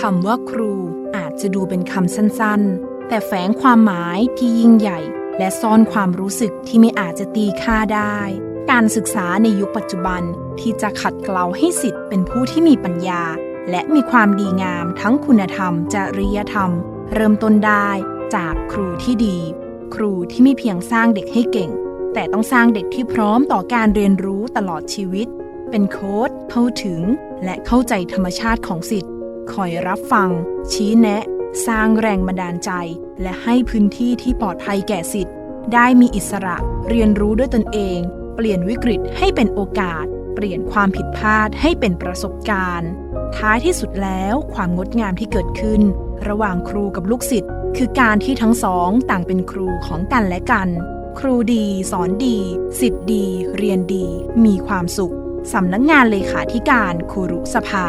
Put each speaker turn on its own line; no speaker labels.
คำว่าครูอาจจะดูเป็นคำสั้นๆ แต่แฝงความหมายที่ยิ่งใหญ่ และซ่อนความรู้สึกที่ไม่อาจจะตีค่าได้ การศึกษาในยุคปัจจุบันที่จะขัดเกลาให้สิทธิ์เป็นผู้ที่มีปัญญา และมีความดีงามทั้งคุณธรรม จริยธรรม เริ่มต้นได้จากครูที่ดี ครูที่ไม่เพียงสร้างเด็กให้เก่ง แต่ต้องสร้างเด็กที่พร้อมต่อการเรียนรู้ตลอดชีวิต เป็นโค้ดเข้าถึง และเข้าใจธรรมชาติของสิทธิ์ คอยรับฟัง ชี้แนะ สร้างแรงบันดาลใจ และให้พื้นที่ที่ปลอดภัยแก่สิทธิ์ ได้มีอิสระเรียนรู้ด้วยตนเอง เปลี่ยนวิกฤตให้เป็นโอกาส เปลี่ยนความผิดพลาดให้เป็นประสบการณ์ ท้ายที่สุดแล้วความงดงามที่เกิดขึ้น ระหว่างครูกับลูกศิษย์คือการที่ทั้งสองต่างเป็นครูของกันและกัน ครูดีสอนดี สิทธิ์ดี เรียนดี มีความสุขสำนักงานเลขาธิการครูรุสภา